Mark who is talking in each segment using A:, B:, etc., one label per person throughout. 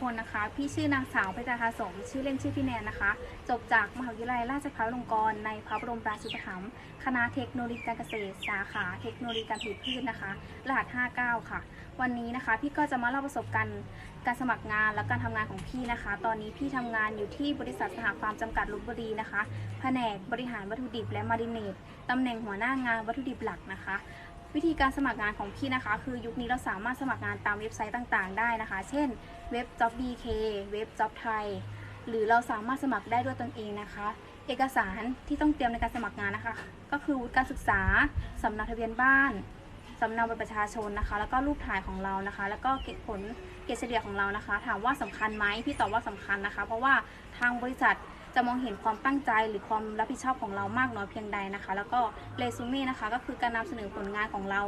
A: คนนะคะ พี่ชื่อนางสาวเพชราสมชื่อเล่นชื่อพี่แนนนะคะ จบจากมหาวิทยาลัยราชภัฏลงกรณ์ในพระบรมราชูปถัมภ์คณะเทคโนโลยีการเกษตร สาขาเทคโนโลยีการผลิตพืชนะคะ รหัส 59 ค่ะ วันนี้นะคะ พี่ก็จะมาเล่าประสบการณ์การสมัครงานและการทำงานของพี่นะคะ ตอนนี้พี่ทำงานอยู่ที่บริษัทสหฟาร์มจำกัดลบบุรีนะคะ แผนกบริหารวัตถุดิบและมาริเนตตำแหน่งหัวหน้างานวัตถุดิบหลักนะคะ วิธีการสมัครงานของพี่นะคะ คือยุคนี้เราสามารถสมัครงานตามเว็บไซต์ต่างๆ ได้นะคะ เช่นเว็บ JobDK เว็บ Job Thai หรือเราสามารถสมัครได้ด้วยตนเองนะคะ เอกสารที่ต้องเตรียมในการสมัครงานนะคะ ก็คือวุฒิการศึกษาสำเนาทะเบียนบ้านสำเนาบัตรประชาชนนะคะ แล้วก็รูปถ่ายของเรานะคะ แล้วก็เกผลเกรดเฉลี่ยของเรานะคะ ถามว่าสำคัญไหมพี่ตอบว่าสำคัญนะคะ เพราะว่าทางบริษัท จะมองเห็นความตั้งใจหรือความรับผิดชอบของเรามากน้อยเพียงใดนะคะ แล้วก็เรซูเม่นะคะก็คือการนำเสนอผลงานของเรา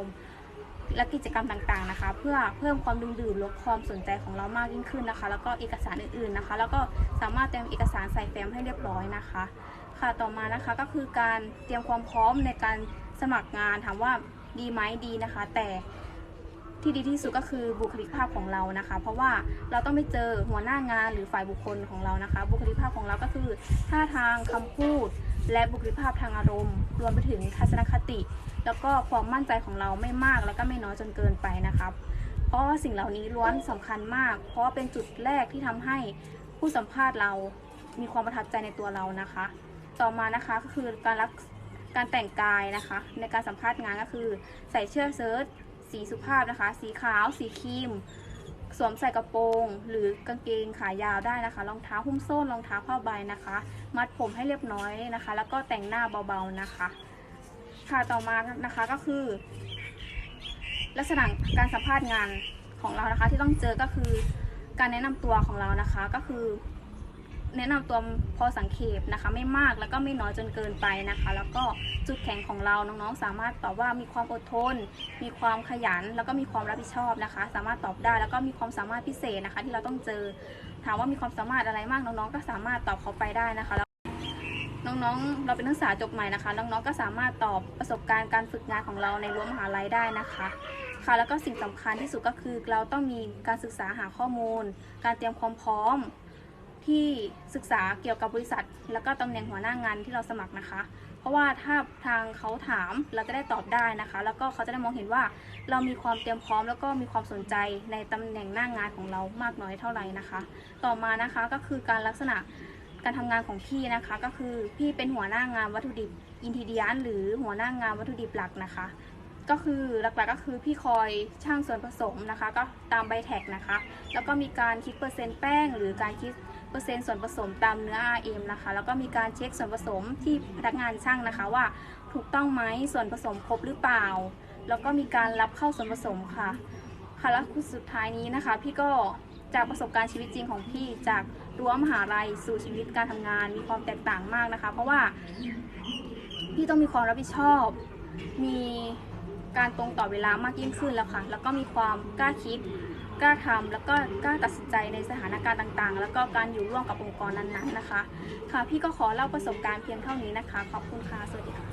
A: และกิจกรรมต่างๆนะคะ เพื่อเพิ่มความดึงดูดลดความสนใจของเรามากยิ่งขึ้นนะคะ แล้วก็เอกสารอื่นๆนะคะ แล้วก็สามารถเตรียมเอกสารใส่แฟ้มให้เรียบร้อยนะคะ ค่ะต่อมานะคะก็คือการเตรียมความพร้อมในการสมัครงานถามว่าดีไหมดีนะคะ แต่ ที่ดีที่สุดก็คือบุคลิกภาพของเรานะคะ เพราะว่าเราต้องไปเจอหัวหน้างานหรือฝ่ายบุคคลของเรานะคะ บุคลิกภาพของเราก็คือท่าทางคำพูด และบุคลิกภาพทางอารมณ์ รวมไปถึงทัศนคติ แล้วก็ความมั่นใจของเราไม่มากแล้วก็ไม่น้อยจนเกินไปนะครับเพราะว่าสิ่งเหล่านี้ล้วนสำคัญมาก เพราะเป็นจุดแรกที่ทำให้ผู้สัมภาษณ์เรามีความประทับใจในตัวเรานะคะ ต่อมานะคะก็คือการรักการแต่งกายนะคะ ในการสัมภาษณ์งานก็คือใส่เสื้อเชิ้ต สีสุภาพนะคะ สีขาว สีครีม สวมใส่กระโปรง หรือกางเกงขายาวได้นะคะ รองเท้าหุ้มส้น รองเท้าผ้าใบนะคะ มัดผมให้เรียบร้อยนะคะ แล้วก็แต่งหน้าเบาๆนะคะ ค่ะต่อมานะคะก็คือ ลักษณะการสัมภาษณ์งานของเรานะคะที่ต้องเจอก็คือการแนะนำตัวของเรานะคะก็คือ แนะนำตัวพอสังเขปนะคะ ไม่มากแล้วก็ไม่น้อยจนเกินไปนะคะ แล้วก็จุดแข็งของเราน้องๆ สามารถตอบว่ามีความอดทน มีความขยัน แล้วก็มีความรับผิดชอบนะคะ สามารถตอบได้แล้วก็มีความสามารถพิเศษนะคะ ที่เราต้องเจอ ถามว่ามีความสามารถอะไรมากน้องๆ ก็สามารถตอบเขาไปได้นะคะแล้วน้องๆ เราเป็นนักศึกษาจบใหม่นะคะ น้องๆ ก็สามารถตอบประสบการณ์การฝึกงานของเราในรั้วมหาลัยได้นะคะ ค่ะ แล้วก็สิ่งสำคัญที่สุดก็คือเราต้องมีการศึกษาหาข้อมูล การเตรียมความพร้อม ที่ศึกษาเกี่ยวกับบริษัท แล้วก็ตำแหน่งหัวหน้างานที่เราสมัครนะคะ เพราะว่าถ้าทางเขาถามเราจะได้ตอบได้นะคะ แล้วก็เขาจะได้มองเห็นว่า เรามีความเตรียมพร้อม แล้วก็มีความสนใจในตำแหน่งหน้างานของเรามากน้อยเท่าไหร่นะคะ ต่อมานะคะก็คือการลักษณะการทำงานของพี่นะคะก็คือพี่เป็นหัวหน้างานวัตถุดิบอินทีเดียนหรือหัวหน้างานวัตถุดิบหลักนะคะ ก็คือหลักๆก็คือพี่คอยช่างส่วนผสมนะคะ ก็ตามใบแท็กนะคะ แล้วก็มีการคิดเปอร์เซ็นต์แป้ง หรือการคิด เปอร์เซ็นต์ส่วนผสมตามเนื้อ RM นะคะ แล้วก็มีการเช็คส่วนผสมที่พนักงานช่างนะคะว่าถูกต้องไหมส่วนผสมครบหรือเปล่า แล้วก็มีการรับเข้าส่วนผสมค่ะ ค่ะแล้วสุดท้ายนี้นะคะ พี่ก็จากประสบการณ์ชีวิตจริงของพี่จากรั้วมหาลัยสู่ชีวิตการทำงานมีความแตกต่างมากนะคะ เพราะว่าพี่ต้องมีความรับผิดชอบ มีการตรงต่อเวลามากยิ่งขึ้นแล้วค่ะ แล้วก็มีความกล้าคิด กล้าทำแล้วก็กล้าตัดสินใจในสถานการณ์ต่างๆ แล้วก็การอยู่ร่วมกับองค์กรนั้นๆนะคะ ค่ะ พี่ก็ขอเล่าประสบการณ์เพียงเท่านี้นะคะ ขอบคุณค่ะ สวัสดีค่ะ